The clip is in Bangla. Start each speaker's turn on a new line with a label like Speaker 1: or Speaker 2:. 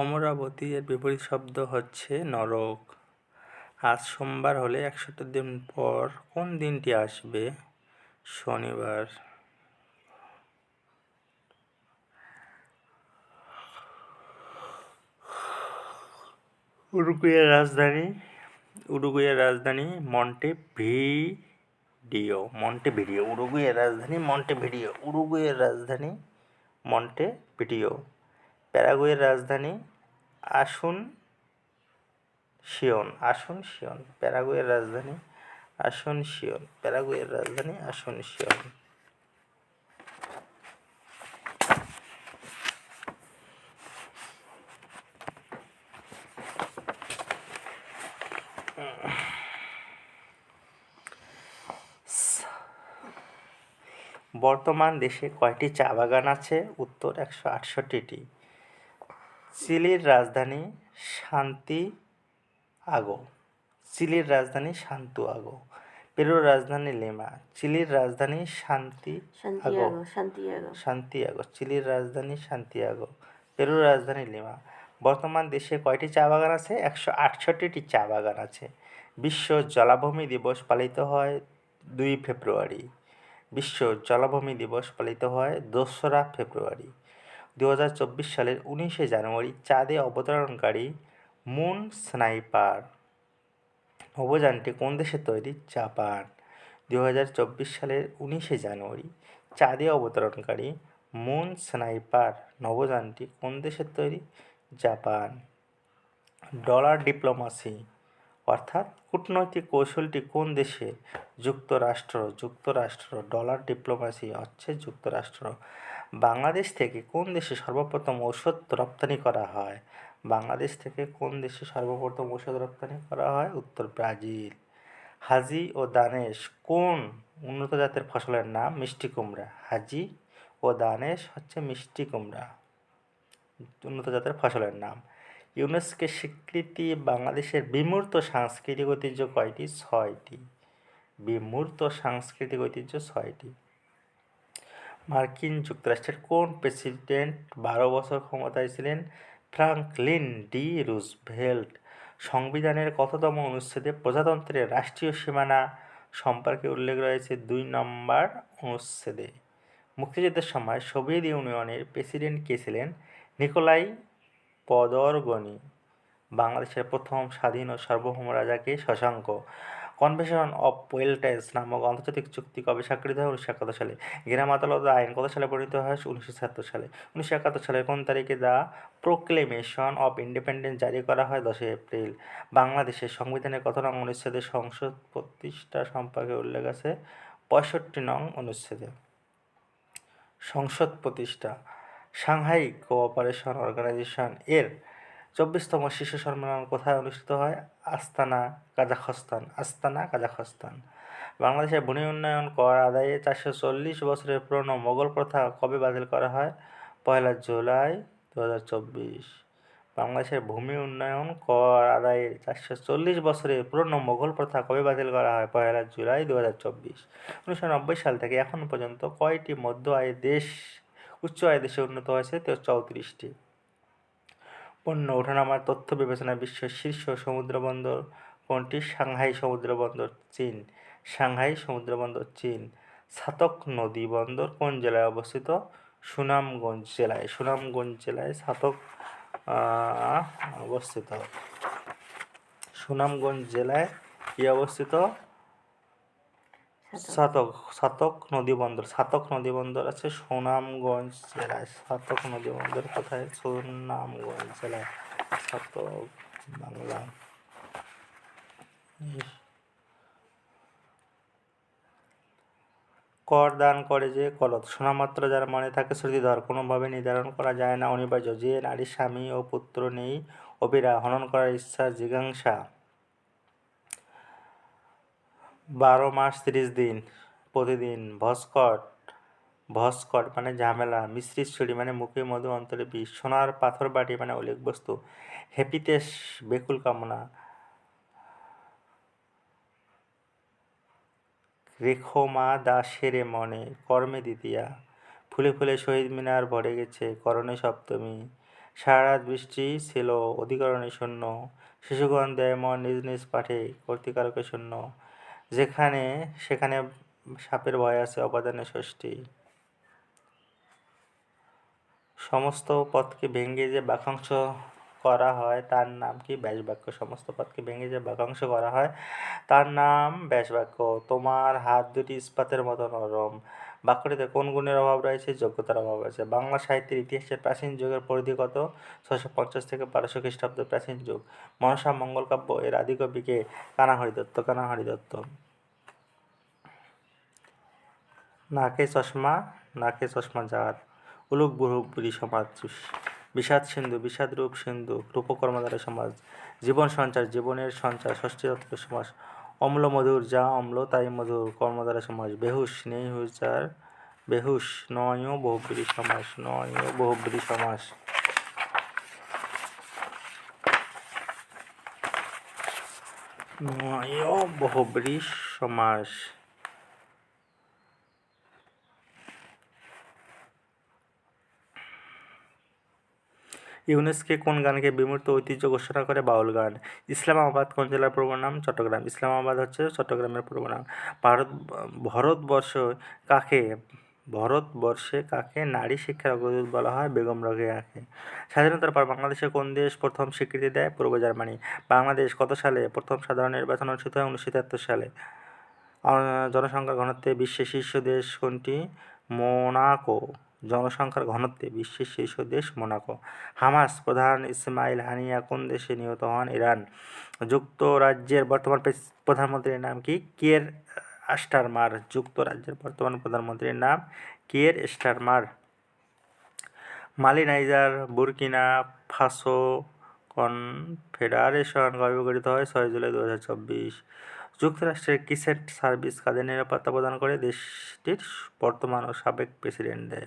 Speaker 1: অমরাবতী এর বিপরীত শব্দ হচ্ছে নরক। আজ সোমবার হলে একষট্টি দিন পর কোন দিনটি আসবে? শনিবার। উরুগুয়ের রাজধানী উরুগুয়ের রাজধানী মন্টে ভিডিও মন্টে ভিডিও উরুগুয়ের রাজধানী মন্টে ভিডিও উরুগুয়ের রাজধানী মন্টে ভিডিও প্যারাগুয়ের রাজধানী আসুন শিয়ন আসুন শিয়ন প্যারাগুয়ের রাজধানী আসুন শিয়ন প্যারাগুয়ের রাজধানী আসুন শিয়ন বর্তমান দেশে কয়টি চা বাগান আছে? উত্তর একশো আটষট্টিটি। চিলির রাজধানী শান্তি আগো চিলির রাজধানী শান্তু আগো পেরুর রাজধানী লিমা। চিলির রাজধানী শান্তি আগো।
Speaker 2: Santiago.
Speaker 1: শান্তিয়াগো চিলির রাজধানী শান্তিয়াগো পেরুর রাজধানী লিমা। বর্তমান দেশে কয়টি চা বাগান আছে? একশো আটষট্টিটি চা বাগান আছে। বিশ্ব জলাভূমি দিবস পালিত হয় দুই ফেব্রুয়ারি বিশ্ব জলাভূমি দিবস পালিত হয় দোসরা ফেব্রুয়ারি দু হাজার চব্বিশ সালের উনিশে জানুয়ারি চাঁদে অবতরণকারী মুন স্নাইপার। অভিযানটি কোন দেশে তৈরি? জাপান। দু হাজার চব্বিশ সালের উনিশে জানুয়ারি চাঁদে অবতরণকারী মুন স্নাইপার নবযানটি কোন দেশের তৈরি? জাপান। Dollar diplomacy. অর্থাৎ কূটনৈতিক কৌশলটি কোন দেশে যুক্তরাষ্ট্র যুক্তরাষ্ট্র, ডলার ডিপ্লোমাসি হচ্ছে যুক্তরাষ্ট্র? বাংলাদেশ থেকে কোন দেশে সর্বপ্রথম ঔষধ রপ্তানি করা হয়? বাংলাদেশ থেকে কোন দেশে সর্বপ্রথম ঔষধ রপ্তানি করা হয়? উত্তর, ব্রাজিল। হাজি ও দানেশ কোন উন্নত জাতের ফসলের নাম মিষ্টি কুমড়া? হাজি ও দানেশ হচ্ছে মিষ্টি কুমড়া, উন্নত জাতের ফসলের নাম। ইউনেস্কোর স্বীকৃতি বাংলাদেশের বিমূর্ত সাংস্কৃতিক ঐতিহ্য কয়টি? ছয়টি। বিমূর্ত সাংস্কৃতিক ঐতিহ্য ছয়টি। মার্কিন যুক্তরাষ্ট্রের কোন প্রেসিডেন্ট বারো বছর ক্ষমতায় ছিলেন? Franklin D Roosevelt. সংবিধানের কততম অনুচ্ছেদে প্রজাতন্ত্রের রাষ্ট্রীয় সীমানা সম্পর্কে উল্লেখ রয়েছে দুই নম্বর অনুচ্ছেদে। মুক্তিযুদ্ধের সময় সোভিয়েত ইউনিয়নের প্রেসিডেন্ট কে ছিলেন? নিকোলাই পদরগনি বাংলাদেশের প্রথম স্বাধীন ও সার্বভৌম রাজাকে শশাঙ্ক। কনভেনশন অফ ওয়েলটেস নামক আন্তর্জাতিক চুক্তি কবে স্বাক্ষরিত হয়? উনিশশো একাত্তর সালে। গ্রাম আদালত আইন কত সালে পরিণত হয়? উনিশশো ছিয়াত্তর সালে। উনিশশো একাত্তর সালের কোন তারিখে দ্য প্রোক্লেমেশন অফ ইন্ডিপেন্ডেন্স জারি করা হয়? দশই এপ্রিল। বাংলাদেশের সংবিধানের কত নং অনুচ্ছেদে সংসদ প্রতিষ্ঠা সম্পর্কে উল্লেখ আছে? পঁয়ষট্টি নং অনুচ্ছেদে। সংসদ প্রতিষ্ঠা। সাংহাই কোঅপারেশন অর্গানাইজেশন এর চব্বিশতম শীর্ষ সম্মেলন কোথায় অনুষ্ঠিত হয়? আস্তানা, কাজাখস্তান। আস্তানা, কাজাখস্তান। বাংলাদেশের ভূমি উন্নয়ন কর আদায়ে চারশো চল্লিশ বছরের পুরনো মোগল প্রথা কবে বাতিল করা হয়? পয়লা জুলাই দু হাজার চব্বিশ। বাংলাদেশের ভূমি উন্নয়ন কর আদায়ে চারশো চল্লিশ বছরের পুরনো মোগল প্রথা কবে বাতিল করা হয়? পয়লা জুলাই দু হাজার চব্বিশ। উনিশশো নব্বই সাল থেকে এখন পর্যন্ত কয়টি মধ্য আয়ের দেশ উচ্চ আয় দেশে উন্নত হয়েছে চৌত্রিশটি। পণ্য ওঠানামার তথ্য বিবেচনায় বিশ্বের শীর্ষ সমুদ্র বন্দর কোনটি? সাংহাই সমুদ্র বন্দর চীন। সাংহাই সমুদ্র বন্দর চীন। ছাতক নদী বন্দর কোন জেলায় অবস্থিত? সুনামগঞ্জ জেলায়। সুনামগঞ্জ জেলায় ছাতক অবস্থিত। সুনামগঞ্জ জেলায় কি অবস্থিত? ছাতক ছাতক নদী বন্দর ছাতক নদী বন্দর আছে সুনামগঞ্জ জেলায়। ছাতক নদী বন্দর কোথায়? সুনামগঞ্জ জেলায়। ছাতক বাংলা। কর দান করে যে কলত শোনামাত্র যার মনে থাকে শ্রুতিধর কোনোভাবে নির্ধারণ করা যায় না। অনিবার্য। যে নারী স্বামী ও পুত্র নেই অবিরা হনন করার ইচ্ছা, জিজ্ঞাসা। বারো মাস তিরিশ দিন, প্রতিদিন ভস্কট ভস্কট মানে ঝামেলা, মিশ্রিত ছুরি মানে মুখে মধু, অন্তরে বিষ, সোনার পাথর বাটি মানে অলিক বস্তু হেপিতেশ বেকুল কামনা রেখো মা দাসেরে মনে, কর্মে দ্বিতীয়া, ফুলে ফুলে শহীদ মিনার ভরে গেছে করণে সপ্তমী সারা রাত বৃষ্টি ছিল অধিকরণে শূন্য, শিশুগণ দেয় মন নিজ নিজ পাঠে কর্তিকারকে শূন্য যেখানে, সেখানে সাপের ভয় আছে অপাদানে ষষ্ঠী। সমস্ত পদকে ভেঙে যে বাক্যাংশ করা হয়, তার নাম কি? ব্যাস বাক্য সমস্ত পদকে ভেঙে যে বাক্যাংশ করা হয়, তার নাম ব্যাস বাক্য তোমার হাত দুটি ইস্পাতের মতো নরম। বাক্যটিতে কোন গুণের অভাব রয়েছে? যোগ্যতার অভাব রয়েছে বাংলা সাহিত্যের ইতিহাসের প্রাচীন যুগের পরিধি কত? ছশো পঞ্চাশ থেকে বারোশো খ্রিস্টাব্দ প্রাচীন যুগ। মনসা মঙ্গল কাব্য এর আদিকবিকে কানাহরি দত্ত। কানাহরি দত্ত। নাকে চশমা নাকে চশমা যার উলুক বুড়ি সমাজ, বিষাদ সিন্ধু, বিষাদ রূপ সিন্ধু রূপকর্মধারা সমাজ, জীবন সঞ্চার, জীবনের সঞ্চার, ষষ্ঠী তত্ত্ব সমাজ অম্ল মধুর যা অম্ল তাই মধুর কর্মধারা সমাজ বেহুশ, নেই হুচার বেহুশ, নয় বহুব্রী সমাস, নয় বহুব্রী সমাস। নয় বহুব্রী সমাস। ইউনেস্কো কোন গানকে বিমূর্ত ঐতিহ্য ঘোষণা করে? বাউল গান। ইসলামাবাদ কোন জেলার পূর্ব নাম চট্টগ্রাম। ইসলামাবাদ হচ্ছে চট্টগ্রামের পূর্ব নাম ভারত, ভারতবর্ষ কাকে, ভারতবর্ষে কাকে নারী শিক্ষার অগ্রদূত বলা হয়? বেগম রোকেয়াকে স্বাধীনতার পর বাংলাদেশে কোন দেশ প্রথম স্বীকৃতি দেয়? পূর্ব জার্মানি। বাংলাদেশ কত সালে প্রথম সাধারণ নির্বাচন অনুষ্ঠিত হয়? উনিশশো তিয়াত্তর সালে। জনসংখ্যার ঘনত্বে বিশ্বের শীর্ষ দেশ কোনটি? মোনাকো। জনসংখ্যার ঘনত্বে বিশ্বের শীর্ষ দেশ মোনাকো। হামাস প্রধান ইসমাইল হানিয়া কোন দেশে নিহত হন? ইরান। যুক্তরাজ্যের বর্তমান প্রধানমন্ত্রীর নাম কি? কিয়ের স্টারমার যুক্তরাজ্যের বর্তমান প্রধানমন্ত্রীর নাম Keir Starmer Mali Niger Burkina Faso confederation কবে গঠিত হয় ছয় জুলাই দু হাজার চব্বিশ। যুক্তরাষ্ট্রের কিসেট সার্ভিস কাদের নিরাপত্তা প্রদান করে দেশটির বর্তমান ও সাবেক প্রেসিডেন্টদের।